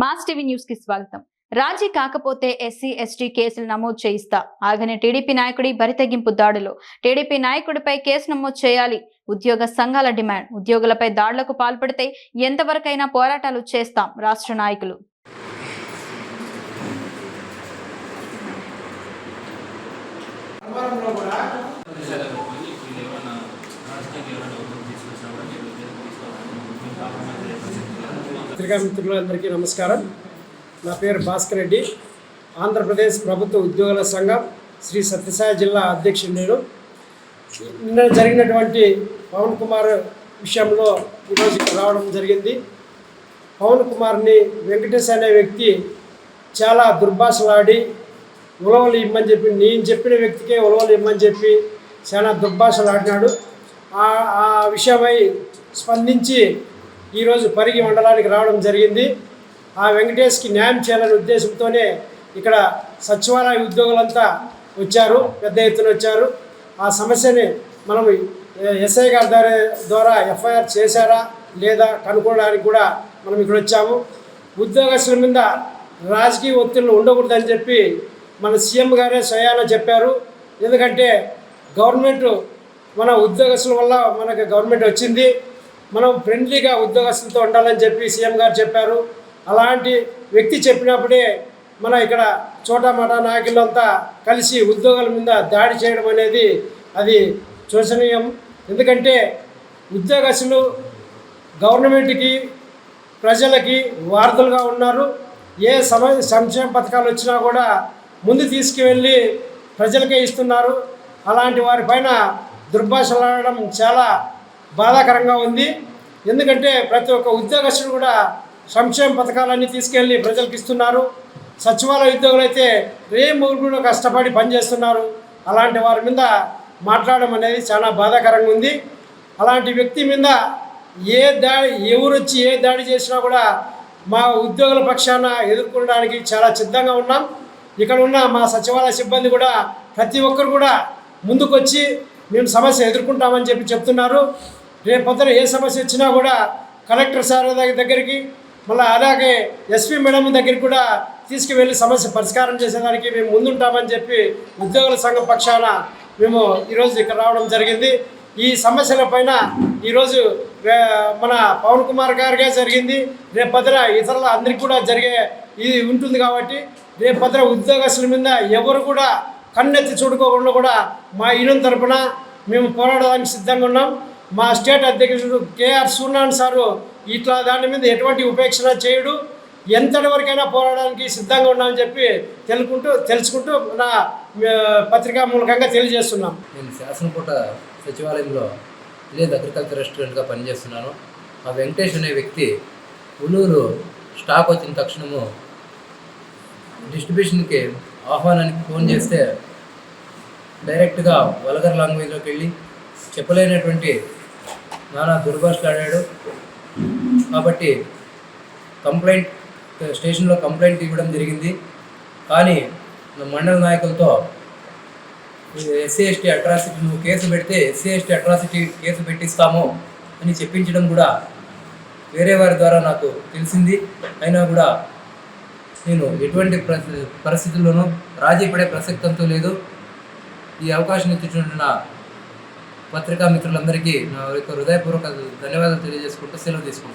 Mass TV న్యూస్కి స్వాగతం. రాజీ కాకపోతే ఎస్సీ ఎస్టీ కేసులు నమోదు చేయిస్తా. ఆగని టీడీపీ నాయకుడి బరితెగింపు దాడులు. టీడీపీ నాయకుడిపై కేసు నమోదు చేయాలి. ఉద్యోగ సంఘాల డిమాండ్. ఉద్యోగులపై దాడులకు పాల్పడితే ఎంతవరకైనా పోరాటాలు చేస్తాం రాష్ట్ర నాయకులు వ్యాపారంలో కూడా పత్రికా మిత్రులందరికీ నమస్కారం. నా పేరు భాస్కర్ రెడ్డి. ఆంధ్రప్రదేశ్ ప్రభుత్వ ఉద్యోగుల సంఘం శ్రీ సత్యసాయి జిల్లా అధ్యక్షుడు నేను. నిన్న జరిగినటువంటి పవన్ కుమార్ విషయంలో ఈరోజు రావడం జరిగింది. పవన్ కుమార్ని వెంకటేష్ అనే వ్యక్తి చాలా దుర్భాషలాడి ఉలవలు ఇమ్మని చెప్పి నేను చెప్పిన వ్యక్తికే ఉలవలు ఇమ్మని చెప్పి చాలా దుర్భాషలు ఆడినాడు ఆ విషయమై స్పందించి ఈరోజు పరిగి మండలానికి రావడం జరిగింది. ఆ వెంకటేష్కి న్యాయం చేయాలనే ఉద్దేశంతోనే ఇక్కడ సచివాలయ ఉద్యోగులంతా వచ్చారు పెద్ద ఎత్తున వచ్చారు. ఆ సమస్యని మనం ఎస్ఐ గారి ద్వారా ద్వారా ఎఫ్ఐఆర్ చేశారా లేదా కనుక్కోవడానికి కూడా మనం ఇక్కడ వచ్చాము. ఉద్యోగస్తుల మీద రాజకీయ ఒత్తిళ్ళు ఉండకూడదని చెప్పి మన సీఎం గారే స్వయాన చెప్పారు. ఎందుకంటే గవర్నమెంట్ మన ఉద్యోగస్తుల వల్ల మనకు గవర్నమెంట్ వచ్చింది. మనం ఫ్రెండ్లీగా ఉద్యోగస్తులతో ఉండాలని చెప్పి సీఎం గారు చెప్పారు. అలాంటి వ్యక్తి చెప్పినప్పుడే మన ఇక్కడ చోటమాట నాయకులంతా కలిసి ఉద్యోగాల మీద దాడి చేయడం అనేది అది శోచనీయం. ఎందుకంటే ఉద్యోగస్తులు గవర్నమెంట్కి ప్రజలకి వార్తలుగా ఉన్నారు. ఏ సమ సంక్షేమ పథకాలు వచ్చినా కూడా ముందు తీసుకువెళ్ళి ప్రజలకే ఇస్తున్నారు. అలాంటి వారిపైన దుర్భాషలాడడం చాలా బాధాకరంగా ఉంది. ఎందుకంటే ప్రతి ఒక్క ఉద్యోగస్తుడు కూడా సంక్షేమ పథకాలన్నీ తీసుకెళ్ళి ప్రజలకు ఇస్తున్నారు. సచివాలయ ఉద్యోగులు అయితే రే మూడు కష్టపడి పనిచేస్తున్నారు. అలాంటి వారి మీద మాట్లాడడం అనేది చాలా బాధాకరంగా ఉంది. అలాంటి వ్యక్తి మీద ఏ దాడి ఎవరు వచ్చి ఏ దాడి చేసినా కూడా మా ఉద్యోగుల పక్షాన ఎదుర్కొనడానికి చాలా సిద్ధంగా ఉన్నాం. ఇక్కడ ఉన్న మా సచివాలయ సిబ్బంది కూడా ప్రతి ఒక్కరు కూడా ముందుకొచ్చి మేము సమస్య ఎదుర్కొంటామని చెప్పి చెప్తున్నారు. రేపొద్దున ఏ సమస్య వచ్చినా కూడా కలెక్టర్ సార్ దగ్గరికి మళ్ళీ అలాగే ఎస్పీ మేడం దగ్గరికి కూడా తీసుకువెళ్ళి సమస్య పరిష్కారం చేసేదానికి మేము ముందుంటామని చెప్పి ఉద్యోగుల సంఘం పక్షాన మేము ఈరోజు ఇక్కడ రావడం జరిగింది. ఈ సమస్యల పైన ఈరోజు మన పవన్ కుమార్ గారిగా జరిగింది. రేపు ఇతరుల అందరికీ కూడా జరిగే ఇది ఉంటుంది కాబట్టి రేపు ఉద్యోగస్తుల మీద ఎవరు కూడా కన్నెత్తి చూడుకోకుండా కూడా మా ఇనం తరపున మేము పోరాడడానికి సిద్ధంగా ఉన్నాం. మా స్టేట్ అధ్యక్షుడు కేఆర్ సూర్యనారాయణ సారు ఇట్లా దాని మీద ఎటువంటి ఉపేక్షణ చేయడు. ఎంతటి వరకైనా పోరాడడానికి సిద్ధంగా ఉన్నామని చెప్పి తెలుకుంటూ తెలుసుకుంటూ నా పత్రికా మూలకంగా తెలియజేస్తున్నాం. నేను శాసనపూట సచివాలయంలో విలేజ్ అగ్రికల్చర్ రెస్టారెంట్గా పనిచేస్తున్నాను. ఆ వెంకటేష్ అనే వ్యక్తి ఉలూరు స్టాక్ వచ్చిన తక్షణము డిస్ట్రిబ్యూషన్కి ఆహ్వానానికి ఫోన్ చేస్తే డైరెక్ట్గా వలగర్ లాంగ్వేజ్లోకి వెళ్ళి చెప్పలేనటువంటి నానా దుర్భాషలాడాడు కాబట్టి కంప్లైంట్ స్టేషన్లో కంప్లైంట్ ఇవ్వడం జరిగింది. కానీ మండల నాయకులతో ఎస్సీ ఎస్టీ అట్రాసిటీ నువ్వు కేసు పెడితే ఎస్సీ ఎస్టీ అట్రాసిటీ కేసు పెట్టిస్తాము అని చెప్పించడం కూడా వేరే వారి ద్వారా నాకు తెలిసింది. అయినా కూడా నేను ఎటువంటి పరిస్థి- పరిస్థితుల్లోనూ రాజీ పడే ప్రసక్తంతో లేదు. ఈ అవకాశం ఇచ్చిన పత్రికా మిత్రులందరికీ నా యొక్క హృదయపూర్వక ధన్యవాదాలు తెలియజేసుకుంటూ సెలవు తీసుకుంటాను